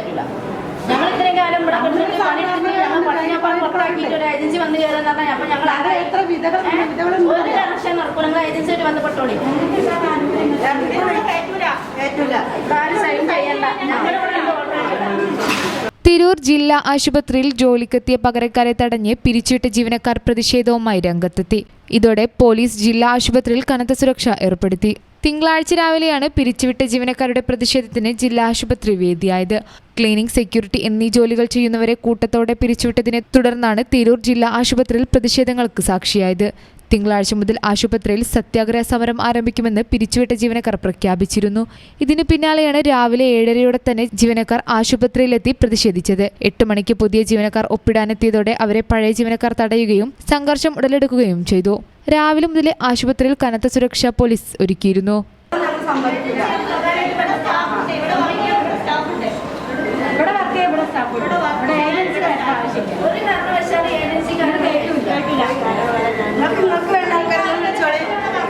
കയറ്റില്ല ഞങ്ങൾ ഇത്രയും കാലം ഇവിടെ കിടന്നിട്ട് പണിയെടുത്തിട്ട് ഞങ്ങൾ പുറത്താക്കിയിട്ട് ഒരു ഏജൻസി വന്ന് കയറുന്ന പറഞ്ഞാൽ അപ്പൊ ഞങ്ങൾ ഒരു കണക്ഷൻ നടക്കും നിങ്ങൾ ബന്ധപ്പെട്ടോളി സൈൻ ചെയ്യണ്ട. ഞങ്ങളിവിടെ. തിരൂർ ജില്ലാ ആശുപത്രിയിൽ ജോലിക്കെത്തിയ പകരക്കാരെ തടഞ്ഞ് പിരിച്ചിട്ട് ജീവനക്കാർ പ്രതിഷേധവുമായി രംഗത്തെത്തി. ഇതോടെ പോലീസ് ജില്ലാ ആശുപത്രിയിൽ കനത്ത സുരക്ഷ ഏർപ്പെടുത്തി. തിങ്കളാഴ്ച രാവിലെയാണ് പിരിച്ചുവിട്ട ജീവനക്കാരുടെ പ്രതിഷേധത്തിന് ജില്ലാ ആശുപത്രി വേദിയായത്. ക്ലീനിംഗ് സെക്യൂരിറ്റി എന്നീ ജോലികൾ ചെയ്യുന്നവരെ കൂട്ടത്തോടെ പിരിച്ചുവിട്ടതിനെ തുടർന്നാണ് തിരൂർ ജില്ലാ ആശുപത്രിയിൽ പ്രതിഷേധങ്ങൾക്ക് സാക്ഷിയായത്. തിങ്കളാഴ്ച മുതൽ ആശുപത്രിയിൽ സത്യാഗ്രഹ സമരം ആരംഭിക്കുമെന്ന് പിരിച്ചുവിട്ട ജീവനക്കാർ പ്രഖ്യാപിച്ചിരുന്നു. ഇതിനു പിന്നാലെയാണ് രാവിലെ ഏഴരയോടെ തന്നെ ജീവനക്കാർ ആശുപത്രിയിലെത്തി പ്രതിഷേധിച്ചത്. എട്ട് മണിക്ക് പുതിയ ജീവനക്കാർ ഒപ്പിടാനെത്തിയതോടെ അവരെ പഴയ ജീവനക്കാർ തടയുകയും സംഘർഷം ഉടലെടുക്കുകയും ചെയ്തു. രാവിലെ മുതൽ ആശുപത്രിയിൽ കനത്ത സുരക്ഷ പോലീസ് ഒരുക്കിയിരുന്നു ഇവിടെ വർക്ക് ചെയ്യ ഇവിടെ സ്റ്റാഫ് ഇവിടെ ഏജൻസി ആവശ്യമില്ല ഒരു കാരണവശാലും ഏജൻസിക്കാർ കയറ്റില്ല നിങ്ങൾക്ക് നിങ്ങൾക്ക് വേണ്ട ആൾക്കാരെ നിങ്ങൾ വെച്ചോളി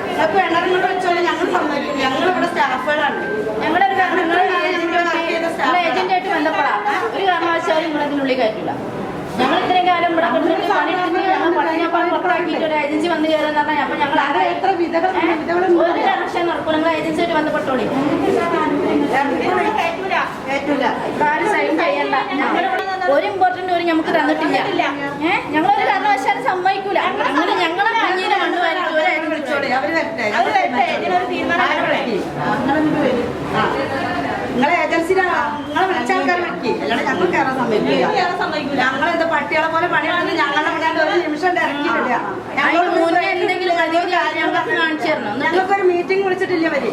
നിങ്ങൾക്ക് വേണ്ട നിങ്ങൾ വെച്ചോളി ഞങ്ങൾ സമ്മതിക്കില്ല ഞങ്ങൾ ഇവിടെ ഞങ്ങളൊരു നിങ്ങൾ ഏജന്റായിട്ട് ബന്ധപ്പെടാം. ഒരു കാരണവശാലും നിങ്ങൾ ഇതിനുള്ളിൽ കയറ്റില്ല ഞങ്ങൾ ഇത്രയും കാലം ഇവിടെ കിടന്നിട്ട് പണിയെടുത്തിട്ട് ഞങ്ങൾ പണിയപ്പാട് പുറത്താക്കിയിട്ട് ഒരു ഏജൻസി വന്ന് കയറുന്ന പറഞ്ഞാൽ അപ്പൊ ഞങ്ങൾ അത് എത്ര വിധകൾ ഒരു കണക്ഷൻ നടക്കും നിങ്ങൾ ഏജൻസി ആയിട്ട് ബന്ധപ്പെട്ടോളി. ആരും സൈൻ ചെയ്യണ്ട. ഒരു ഇമ്പോർട്ടന്റ് ഒരു നമുക്ക് തന്നിട്ടില്ല. ഏഹ് ഞങ്ങളൊരു കാരണവശാലും സമ്മതിക്കൂല. ഞങ്ങൾ ഞങ്ങൾ കയറാൻ സമ്മതിക്കില്ല ഞങ്ങളെന്താ പട്ടികളെ പോലെ പണിയെടുത്ത് ഞങ്ങളെ വിടാണ്ട് ഒരു നിമിഷം ഇറക്കിയിട്ടില്ല ഞങ്ങൾക്കൊരു മീറ്റിംഗ് വിളിച്ചിട്ടില്ല അവർ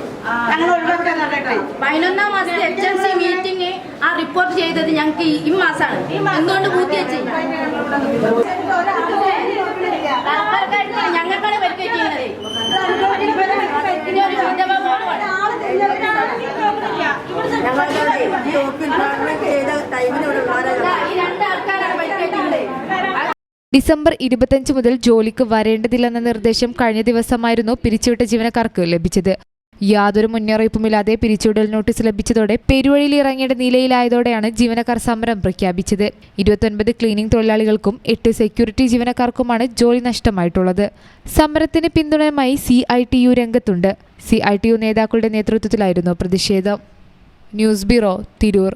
ഞങ്ങൾ ഒഴിവാക്കാൻ നടക്കട്ടെ പതിനൊന്നാം മാസത്തെ എച്ച് എം സി മീറ്റിംഗ് ആ റിപ്പോർട്ട് ചെയ്തത് ഞങ്ങൾക്ക് ഈ- മാസമാണ് എന്തുകൊണ്ട് പൂർത്തി വെച്ച് ഡിസംബർ ഇരുപത്തഞ്ച് മുതൽ ജോലിക്ക് വരേണ്ടതില്ലെന്ന നിർദ്ദേശം കഴിഞ്ഞ ദിവസമായിരുന്നു പിരിച്ചുവിട്ട ജീവനക്കാർക്ക് ലഭിച്ചത്. യാതൊരു മുന്നറിയിപ്പുമില്ലാതെ പിരിച്ചുവിടൽ നോട്ടീസ് ലഭിച്ചതോടെ പെരുവഴിയിൽ ഇറങ്ങേണ്ട നിലയിലായതോടെയാണ് ജീവനക്കാർ സമരം പ്രഖ്യാപിച്ചത്. ഇരുപത്തൊൻപത് ക്ലീനിംഗ് തൊഴിലാളികൾക്കും എട്ട് സെക്യൂരിറ്റി ജീവനക്കാർക്കുമാണ് ജോലി നഷ്ടമായിട്ടുള്ളത്. സമരത്തിന് പിന്തുണയുമായി സി ഐ ടി യു രംഗത്തുണ്ട്. സി ഐ ടി യു നേതാക്കളുടെ നേതൃത്വത്തിലായിരുന്നു പ്രതിഷേധം. News bureau Tirur.